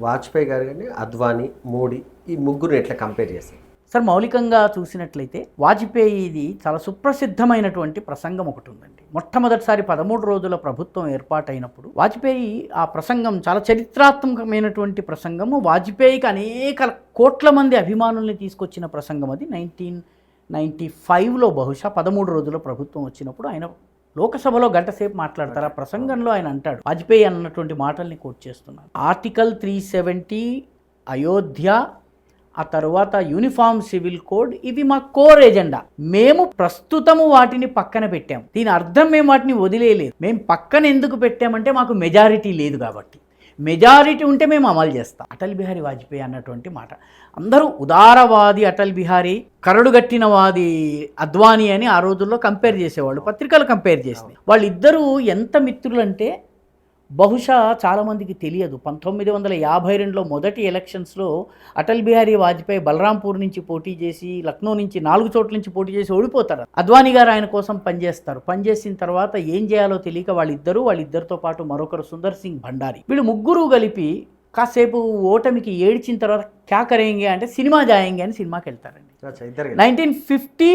వాజ్పేయి గారు కానీ అద్వానీ మోడీ ఈ ముగ్గురు ఎట్లా కంపేర్ చేశారు సార్ మౌలికంగా చూసినట్లయితే వాజ్పేయిది చాలా సుప్రసిద్ధమైనటువంటి ప్రసంగం ఒకటి ఉందండి. మొట్టమొదటిసారి పదమూడు రోజుల ప్రభుత్వం ఏర్పాటైనప్పుడు వాజ్పేయి ఆ ప్రసంగం చాలా చరిత్రాత్మకమైనటువంటి ప్రసంగము. వాజ్పేయికి అనేక కోట్ల మంది అభిమానుల్ని తీసుకొచ్చిన ప్రసంగం అది. నైన్టీన్ నైంటీ ఫైవ్లో బహుశా పదమూడు రోజుల ప్రభుత్వం వచ్చినప్పుడు ఆయన లోకసభలో గంట సేపు మాట్లాడతారు? ఆ ప్రసంగంలో ఆయన అంటాడు. వాజ్పేయి అన్నటువంటి మాటల్ని కోట్ చేస్తున్నాను ఆర్టికల్ త్రీ సెవెంటీ అయోధ్య ఆ తర్వాత యూనిఫామ్ సివిల్ కోడ్ ఇవి మా కోర్ ఎజెండా. మేము ప్రస్తుతము వాటిని పక్కన పెట్టాం. దీని అర్థం మేము వాటిని వదిలేయలేదు. మేము పక్కన ఎందుకు పెట్టామంటే మాకు మెజారిటీ లేదు కాబట్టి. మెజారిటీ ఉంటే మేము అమలు చేస్తాం. అటల్ బిహారీ వాజ్పేయి అన్నటువంటి మాట. అందరూ ఉదారవాది అటల్ బిహారీ కరడుగట్టిన వాది అద్వానీ అని ఆ రోజుల్లో కంపేర్ చేసేవాళ్ళు పత్రికలు కంపేర్ చేసింది వాళ్ళిద్దరూ ఎంత మిత్రులంటే బహుశా చాలామందికి తెలియదు. పంతొమ్మిది వందల యాభై రెండులో మొదటి ఎలక్షన్స్లో అటల్ బిహారీ వాజ్పేయి బలరాంపూర్ నుంచి పోటీ చేసి లక్నో నుంచి నాలుగు చోట్ల నుంచి పోటీ చేసి ఓడిపోతారు. అద్వానీ గారు ఆయన కోసం పనిచేస్తారు. పనిచేసిన తర్వాత ఏం చేయాలో తెలియక వాళ్ళిద్దరూ వాళ్ళిద్దరితో పాటు మరొకరు సుందర్ సింగ్ భండారి. వీళ్ళు ముగ్గురు కలిపి కాసేపు ఓటమికి ఏడ్చిన తర్వాత క్యా కరేంగే అంటే సినిమా జాయంగే అని సినిమాకి వెళ్తారండి నైన్టీన్ ఫిఫ్టీ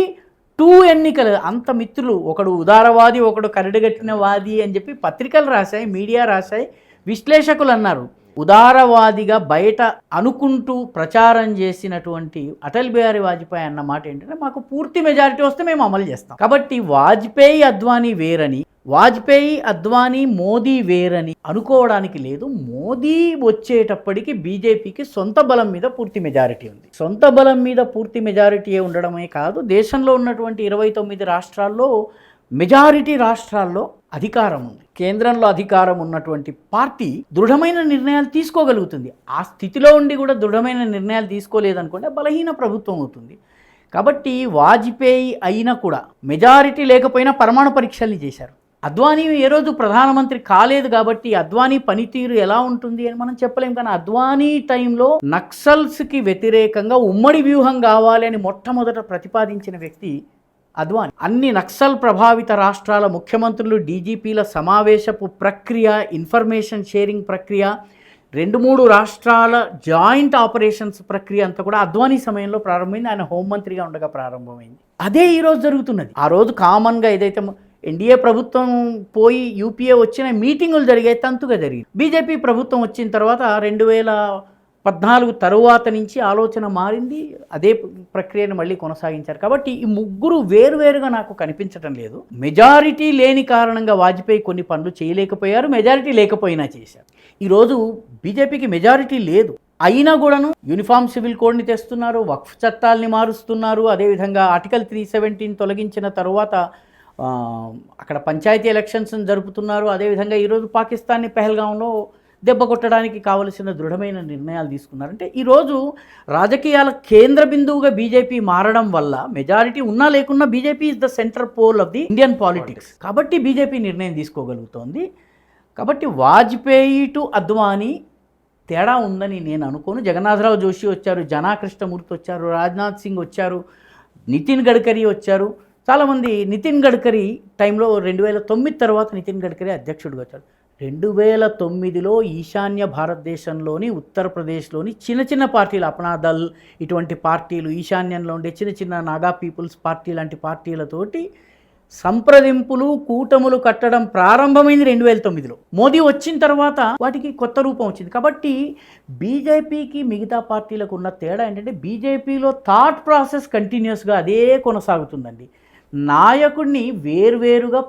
టూ ఎన్నికలు. అంత మిత్రులు. ఒకడు ఉదారవాది ఒకడు కరడుగట్టిన వాది అని చెప్పి పత్రికలు రాశాయి మీడియా రాశాయి విశ్లేషకులు అన్నారు. ఉదారవాదిగా బయట అనుకుంటూ ప్రచారం చేసినటువంటి అటల్ బిహారీ వాజ్పేయి అన్న మాట ఏంటంటే మాకు పూర్తి మెజారిటీ వస్తే మేము అమలు చేస్తాం. కాబట్టి వాజ్పేయి అద్వానీ వేరని వాజ్పేయి అద్వానీ మోదీ వేరని అనుకోవడానికి లేదు. మోదీ వచ్చేటప్పటికి బీజేపీకి సొంత బలం మీద పూర్తి మెజారిటీ ఉంది. సొంత బలం మీద పూర్తి మెజారిటీ ఉండడమే కాదు దేశంలో ఉన్నటువంటి ఇరవై తొమ్మిది రాష్ట్రాల్లో మెజారిటీ రాష్ట్రాల్లో అధికారం ఉంది. కేంద్రంలో అధికారం ఉన్నటువంటి పార్టీ దృఢమైన నిర్ణయాలు తీసుకోగలుగుతుంది. ఆ స్థితిలో ఉండి కూడా దృఢమైన నిర్ణయాలు తీసుకోలేదనుకుంటే బలహీన ప్రభుత్వం అవుతుంది. కాబట్టి వాజ్పేయి అయినా కూడా మెజారిటీ లేకపోయినా పరమాణు పరీక్షల్ని చేశారు. అద్వానీ ఏ రోజు ప్రధానమంత్రి కాలేదు కాబట్టి అద్వానీ పనితీరు ఎలా ఉంటుంది అని మనం చెప్పలేం. కానీ అద్వానీ టైంలో నక్సల్స్కి వ్యతిరేకంగా ఉమ్మడి వ్యూహం కావాలి అని మొట్టమొదట ప్రతిపాదించిన వ్యక్తి అద్వానీ. అన్ని నక్సల్ ప్రభావిత రాష్ట్రాల ముఖ్యమంత్రులు డీజీపీల సమావేశపు ప్రక్రియ ఇన్ఫర్మేషన్ షేరింగ్ ప్రక్రియ రెండు మూడు రాష్ట్రాల జాయింట్ ఆపరేషన్స్ ప్రక్రియ అంతా కూడా అద్వానీ సమయంలో ప్రారంభమైంది. ఆయన హోంమంత్రిగా ఉండగా ప్రారంభమైంది. అదే ఈరోజు జరుగుతున్నది. ఆ రోజు కామన్గా ఏదైతే ఎన్డీఏ ప్రభుత్వం పోయి యూపీఏ వచ్చిన మీటింగులు జరిగాయి తంతుగా జరిగింది. బీజేపీ ప్రభుత్వం వచ్చిన తర్వాత రెండు వేల పద్నాలుగు తరువాత నుంచి ఆలోచన మారింది. అదే ప్రక్రియను మళ్ళీ కొనసాగించారు. కాబట్టి ఈ ముగ్గురు వేరువేరుగా నాకు కనిపించడం లేదు. మెజారిటీ లేని కారణంగా వాజ్పేయి కొన్ని పనులు చేయలేకపోయారు మెజారిటీ లేకపోయినా చేశారు. ఈరోజు బీజేపీకి మెజారిటీ లేదు. అయినా కూడాను యూనిఫామ్ సివిల్ కోడ్ని తెస్తున్నారు వక్ఫ్ చట్టాల్ని మారుస్తున్నారు. అదేవిధంగా ఆర్టికల్ త్రీ సెవెంటీన్ తొలగించిన తరువాత అక్కడ పంచాయతీ ఎలక్షన్స్ జరుపుతున్నారు. అదేవిధంగా ఈరోజు పాకిస్తాన్ని పెహల్గాంలో దెబ్బ కొట్టడానికి కావలసిన దృఢమైన నిర్ణయాలు తీసుకున్నారు. అంటే ఈరోజు రాజకీయాల కేంద్ర బిందువుగా బీజేపీ మారడం వల్ల మెజారిటీ ఉన్నా లేకున్నా BJP is the centre pole of the Indian politics కాబట్టి బీజేపీ నిర్ణయం తీసుకోగలుగుతోంది. కాబట్టి వాజ్పేయి టు అద్వానీ తేడా ఉందని నేను అనుకోను. జగన్నాథరావు జోషి వచ్చారు జనా కృష్ణమూర్తి వచ్చారు రాజ్నాథ్ సింగ్ వచ్చారు నితిన్ గడ్కరీ వచ్చారు. చాలామంది నితిన్ గడ్కరీ టైంలో రెండు వేల తొమ్మిది తర్వాత నితిన్ గడ్కరీ అధ్యక్షుడిగా వచ్చారు. రెండు వేల తొమ్మిదిలో ఈశాన్య భారతదేశంలోని ఉత్తరప్రదేశ్లోని చిన్న చిన్న పార్టీలు అపనాదల్ ఇటువంటి పార్టీలు ఈశాన్యంలో ఉండే చిన్న చిన్న నాగా పీపుల్స్ పార్టీ లాంటి పార్టీలతోటి సంప్రదింపులు కూటములు కట్టడం ప్రారంభమైంది రెండు వేల తొమ్మిదిలో మోదీ వచ్చిన తర్వాత వాటికి కొత్త రూపం వచ్చింది. కాబట్టి బీజేపీకి మిగతా పార్టీలకు ఉన్న తేడా ఏంటంటే బీజేపీలో థాట్ ప్రాసెస్ కంటిన్యూస్గా అదే కొనసాగుతుందండి. నాయకుడిని వేరువేరుగా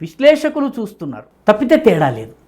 విశ్లేషకులు చూస్తున్నారు. తప్పితే తేడా లేదు.